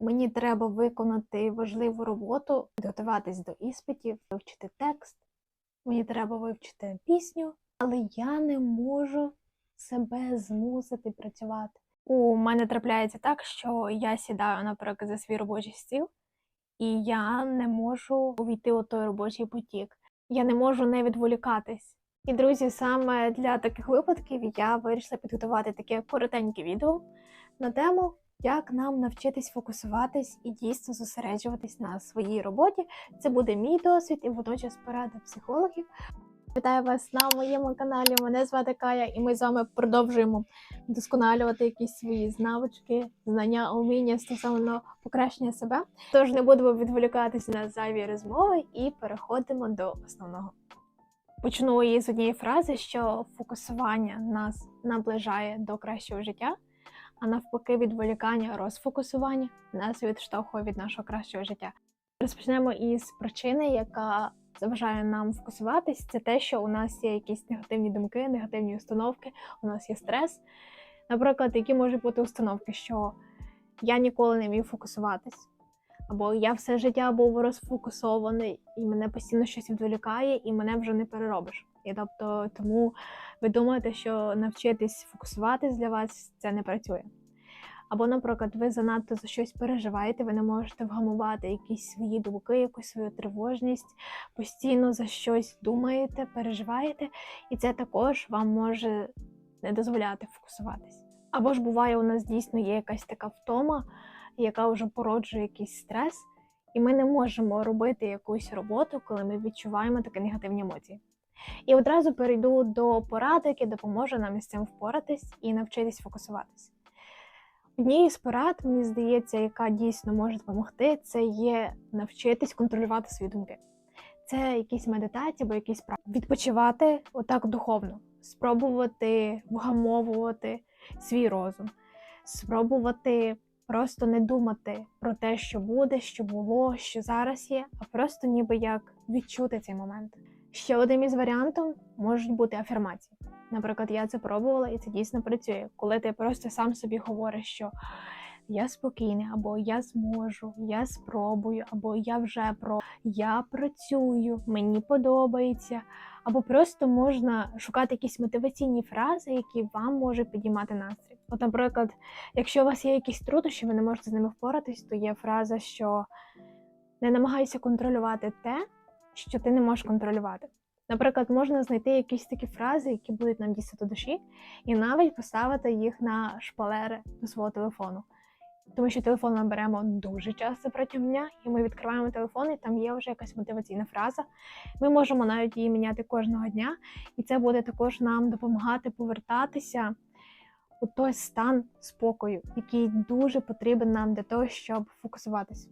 Мені треба виконати важливу роботу, підготуватись до іспитів, вивчити текст. Мені треба вивчити пісню, але я не можу себе змусити працювати. У мене трапляється так, що я сідаю, наприклад, за свій робочий стіл, і я не можу увійти у той робочий потік. Я не можу не відволікатись. І, друзі, саме для таких випадків я вирішила підготувати таке коротеньке відео на тему, як нам навчитись фокусуватись і дійсно зосереджуватись на своїй роботі. Це буде мій досвід і водночас порада психологів. Вітаю вас на моєму каналі. Мене звати Кая, і ми з вами продовжуємо вдосконалювати якісь свої навички, знання, уміння стосовно покращення себе. Тож не будемо відволікатися на зайві розмови і переходимо до основного. Почну її з однієї фрази, що фокусування нас наближає до кращого життя, а навпаки, відволікання, розфокусування нас відштовхує від нашого кращого життя. Розпочнемо із причини, яка заважає нам фокусуватись, це те, що у нас є якісь негативні думки, негативні установки, у нас є стрес. Наприклад, які можуть бути установки, що я ніколи не вмів фокусуватись, або я все життя був розфокусований, і мене постійно щось відволікає, і мене вже не переробиш. І тобто, тому ви думаєте, що навчитись фокусуватись для вас це не працює. Або, наприклад, ви занадто за щось переживаєте, ви не можете вгамувати якісь свої думки, якусь свою тривожність, постійно за щось думаєте, переживаєте, і це також вам може не дозволяти фокусуватись. Або ж буває, у нас дійсно є якась така втома, яка вже породжує якийсь стрес, і ми не можемо робити якусь роботу, коли ми відчуваємо такі негативні емоції. І одразу перейду до поради, які допоможе нам із цим впоратись і навчитись фокусуватись. Однією з порад, мені здається, яка дійсно може допомогти, це є навчитись контролювати свої думки. Це якісь медитації або якісь практики. Відпочивати отак духовно, спробувати вгамовувати свій розум, спробувати просто не думати про те, що буде, що було, що зараз є, а просто ніби як відчути цей момент. Ще одним із варіантів можуть бути афірмації. Наприклад, я це пробувала, і це дійсно працює. Коли ти просто сам собі говориш, що я спокійний, або я зможу, я спробую, або я вже про я працюю, мені подобається, або просто можна шукати якісь мотиваційні фрази, які вам можуть підіймати настрій. От, наприклад, якщо у вас є якісь труднощі, ви не можете з ними впоратись, то є фраза, що не намагайся контролювати те, що ти не можеш контролювати. Наприклад, можна знайти якісь такі фрази, які будуть нам дійсно до душі, і навіть поставити їх на шпалери до свого телефону. Тому що телефон ми беремо дуже часто протягом дня, і ми відкриваємо телефон, і там є вже якась мотиваційна фраза. Ми можемо навіть її міняти кожного дня, і це буде також нам допомагати повертатися у той стан спокою, який дуже потрібен нам для того, щоб фокусуватися.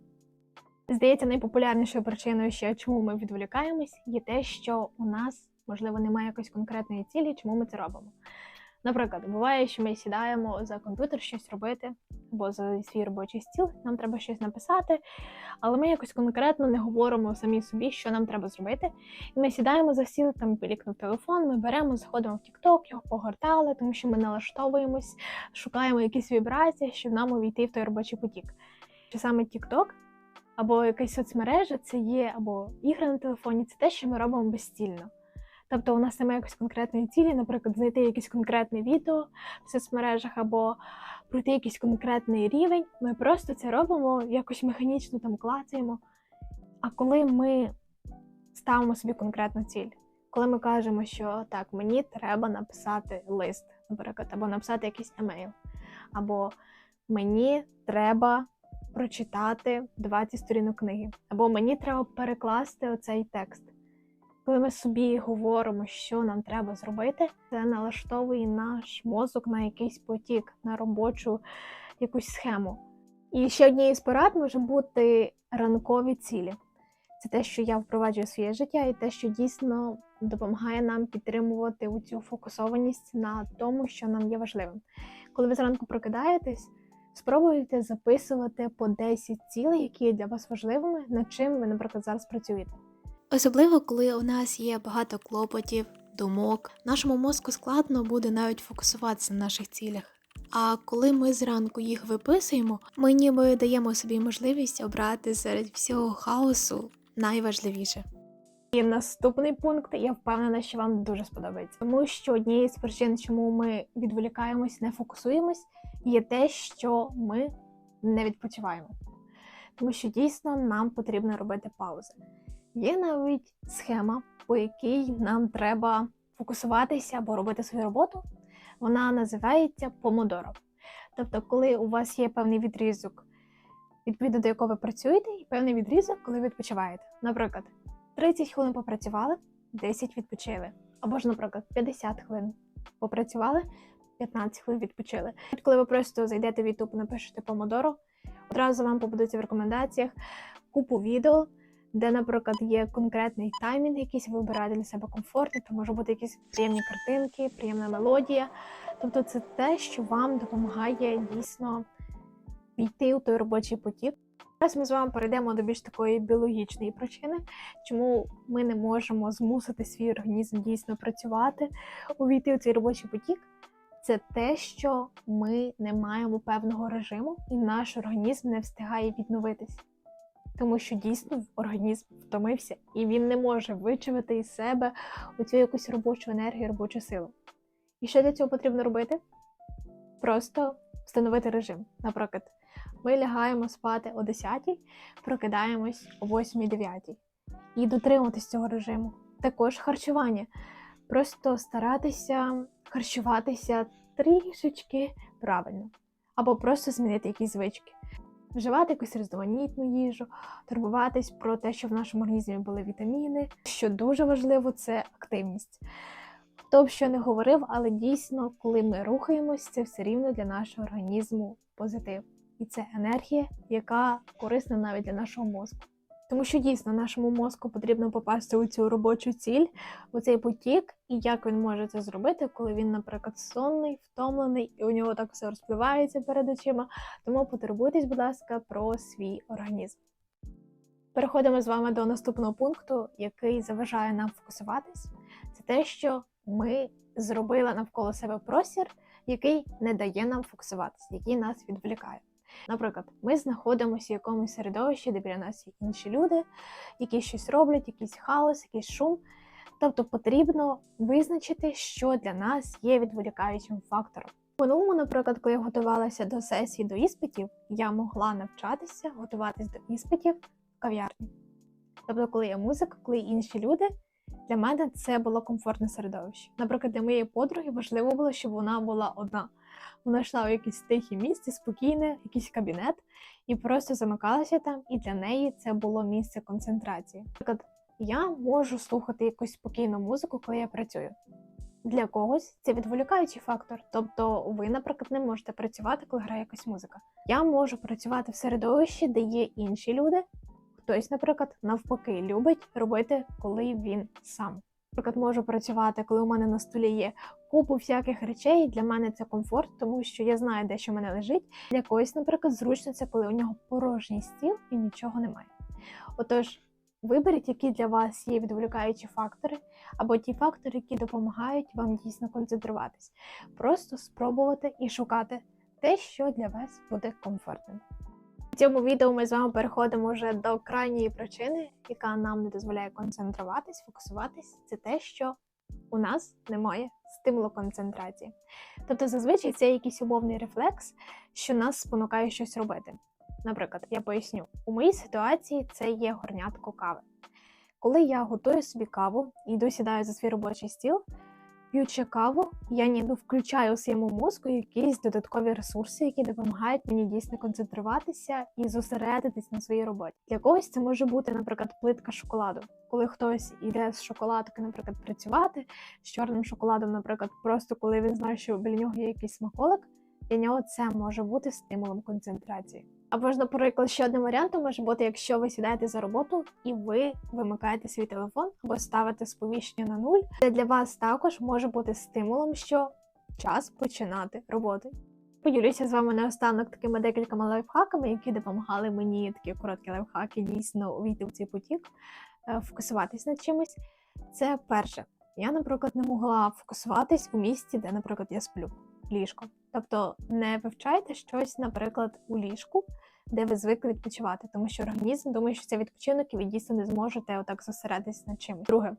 Здається, найпопулярнішою причиною, ще чому ми відволікаємось, є те, що у нас, можливо, немає якоїсь конкретної цілі, чому ми це робимо. Наприклад, буває, що ми сідаємо за комп'ютер щось робити, або за свій робочий стіл, нам треба щось написати, але ми якось конкретно не говоримо самі собі, що нам треба зробити. І ми сідаємо за стіл, там пілікнув телефон, ми беремо, заходимо в TikTok, його погортали, тому що ми налаштовуємось, шукаємо якісь вібрації, щоб нам увійти в той робочий потік. Що саме TikTok або якась соцмережа, це є або ігри на телефоні, це те, що ми робимо безцільно. Тобто у нас немає якоїсь конкретної цілі, наприклад, знайти якесь конкретне відео в соцмережах або пройти якийсь конкретний рівень. Ми просто це робимо, якось механічно там клацаємо. А коли ми ставимо собі конкретну ціль, коли ми кажемо, що так, мені треба написати лист, наприклад, або написати якийсь емейл, або мені треба прочитати 20 сторінок книги, або мені треба перекласти оцей текст. Коли ми собі говоримо, що нам треба зробити, це налаштовує наш мозок на якийсь потік, на робочу якусь схему. І ще однією з порад може бути ранкові цілі. Це те, що я впроваджую своє життя, і те, що дійсно допомагає нам підтримувати цю фокусованість на тому, що нам є важливим. Коли ви зранку прокидаєтесь, спробуйте записувати по 10 цілей, які є для вас важливими, над чим ви, наприклад, зараз працюєте. Особливо, коли у нас є багато клопотів, думок. Нашому мозку складно буде навіть фокусуватися на наших цілях. А коли ми зранку їх виписуємо, ми ніби даємо собі можливість обрати серед всього хаосу найважливіше. І наступний пункт, я впевнена, що вам дуже сподобається, тому що однією з причин, чому ми відволікаємось, не фокусуємось, є те, що ми не відпочиваємо. Тому що дійсно нам потрібно робити паузи. Є навіть схема, по якій нам треба фокусуватися або робити свою роботу. Вона називається помодоро. Тобто, коли у вас є певний відрізок, відповідно до якого ви працюєте, і певний відрізок, коли відпочиваєте. Наприклад, 30 хвилин попрацювали, 10 відпочили. Або ж, наприклад, 50 хвилин попрацювали, 15 хвилин відпочили. Коли ви просто зайдете в YouTube, напишете помодоро, одразу вам попадуться в рекомендаціях купу відео, де, наприклад, є конкретний таймінг, якийсь ви вибираєте для себе комфортний, то може бути якісь приємні картинки, приємна мелодія. Тобто, це те, що вам допомагає дійсно війти у той робочий потік. Зараз ми з вами перейдемо до більш такої біологічної причини, чому ми не можемо змусити свій організм дійсно працювати, увійти у цей робочий потік. Це те, що ми не маємо певного режиму, і наш організм не встигає відновитись. Тому що дійсно організм втомився і він не може вичавити із себе оцю якусь робочу енергію, робочу силу. І що для цього потрібно робити? Просто встановити режим. Наприклад, ми лягаємо спати о 10, прокидаємось о 8-9 і дотримуватись цього режиму. Також харчування. Просто старатися харчуватися трішечки правильно, або просто змінити якісь звички. Вживати якусь різноманітну їжу, турбуватись про те, що в нашому організмі були вітаміни. Що дуже важливо, це активність. Хто б що не говорив, але дійсно, коли ми рухаємось, це все рівно для нашого організму позитив. І це енергія, яка корисна навіть для нашого мозку. Тому що дійсно нашому мозку потрібно попасти у цю робочу ціль, у цей потік, і як він може це зробити, коли він, наприклад, сонний, втомлений, і у нього так все розпливається перед очима. Тому потурбуйтесь, будь ласка, про свій організм. Переходимо з вами до наступного пункту, який заважає нам фокусуватись. Це те, що ми зробили навколо себе простір, який не дає нам фокусуватись, який нас відволікає. Наприклад, ми знаходимося в якомусь середовищі, де біля нас є інші люди, які щось роблять, якийсь хаос, якийсь шум. Тобто потрібно визначити, що для нас є відволікаючим фактором. Минулому, наприклад, коли я готувалася до сесії до іспитів, я могла навчатися готуватись до іспитів в кав'ярні. Тобто, коли є музика, коли є інші люди, для мене це було комфортне середовище. Наприклад, для моєї подруги важливо було, щоб вона була одна. Вона йшла у якесь тихе місце, спокійне, якийсь кабінет, і просто замикалася там, і для неї це було місце концентрації. Наприклад, я можу слухати якусь спокійну музику, коли я працюю. Для когось це відволікаючий фактор. Тобто, ви, наприклад, не можете працювати, коли грає якась музика. Я можу працювати в середовищі, де є інші люди. Хтось, наприклад, навпаки, любить робити, коли він сам. Наприклад, можу працювати, коли у мене на столі є купу всяких речей. Для мене це комфорт, тому що я знаю, де що в мене лежить. Для когось, наприклад, зручно це, коли у нього порожній стіл і нічого немає. Отож, виберіть, які для вас є відволікаючі фактори, або ті фактори, які допомагають вам дійсно концентруватись. Просто спробувати і шукати те, що для вас буде комфортним. В цьому відео ми з вами переходимо вже до крайньої причини, яка нам не дозволяє концентруватись, фокусуватись. Це те, що у нас немає стимулу концентрації. Тобто, зазвичай це якийсь умовний рефлекс, що нас спонукає щось робити. Наприклад, я поясню, у моїй ситуації це є горнятко кави. Коли я готую собі каву і йду сідаю за свій робочий стіл, п'ючи каву, я ніби включаю у своєму мозку якісь додаткові ресурси, які допомагають мені дійсно концентруватися і зосередитись на своїй роботі. Для когось це може бути, наприклад, плитка шоколаду. Коли хтось йде з шоколадки, наприклад, працювати з чорним шоколадом, наприклад, просто коли він знає, що біля нього є якийсь смаколик, для нього це може бути стимулом концентрації. Або ж, наприклад, ще одним варіантом може бути, якщо ви сідаєте за роботу і ви вимикаєте свій телефон або ставите сповіщення на нуль, це для вас також може бути стимулом, що час починати роботу. Поділюся з вами наостанок такими декількома лайфхаками, які допомагали мені такі короткі лайфхаки дійсно увійти в цей потік, е, фокусуватись над чимось. Це перше. Я, наприклад, не могла фокусуватись у місці, де, наприклад, я сплю ліжко. Тобто не вивчайте щось, наприклад, у ліжку, де ви звикли відпочивати, тому що організм думає, що це відпочинок, і ви дійсно не зможете отак зосередитись на чимось. Друге,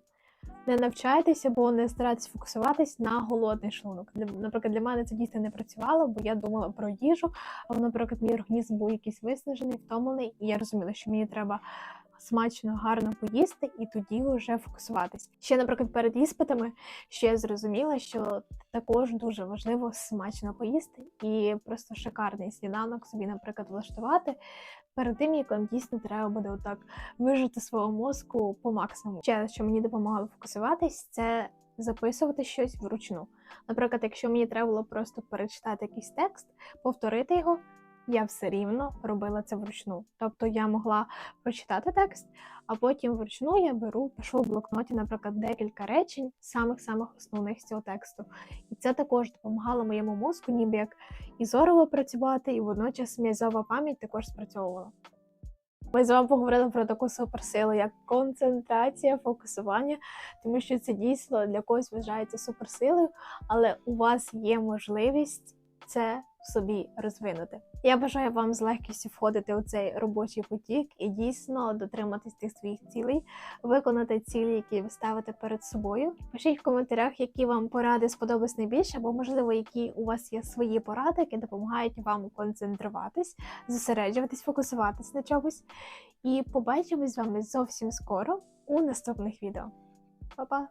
не навчайтесь або не старайтесь фокусуватись на голодний шлунок. Наприклад, для мене це дійсно не працювало, бо я думала про їжу, а наприклад, мій організм був якийсь виснажений, втомлений, і я розуміла, що мені треба смачно, гарно поїсти і тоді вже фокусуватись. Ще, наприклад, перед іспитами, я зрозуміла, що також дуже важливо смачно поїсти і просто шикарний сніданок собі, наприклад, влаштувати перед тим, як вам дійсно треба буде отак вижити свого мозку по максимуму. Ще що мені допомагало фокусуватись, це записувати щось вручну. Наприклад, якщо мені треба було просто перечитати якийсь текст, повторити його. Я все рівно робила це вручну. Тобто я могла прочитати текст, а потім вручну я беру, пишу в блокноті, наприклад, декілька речень, самих-самих основних з цього тексту. І це також допомагало моєму мозку, ніби як і зорово працювати, і водночас м'язова пам'ять також спрацьовувала. Ми з вами поговорили про таку суперсилу, як концентрація, фокусування, тому що це дійсно для когось вважається суперсилою, але у вас є можливість це в собі розвинути. Я бажаю вам з легкістю входити у цей робочий потік і дійсно дотриматись тих своїх цілей, виконати цілі, які ви ставите перед собою. Пишіть в коментарях, які вам поради сподобались найбільше, або можливо, які у вас є свої поради, які допомагають вам концентруватись, зосереджуватись, фокусуватись на чомусь. І побачимось з вами зовсім скоро у наступних відео. Па-па!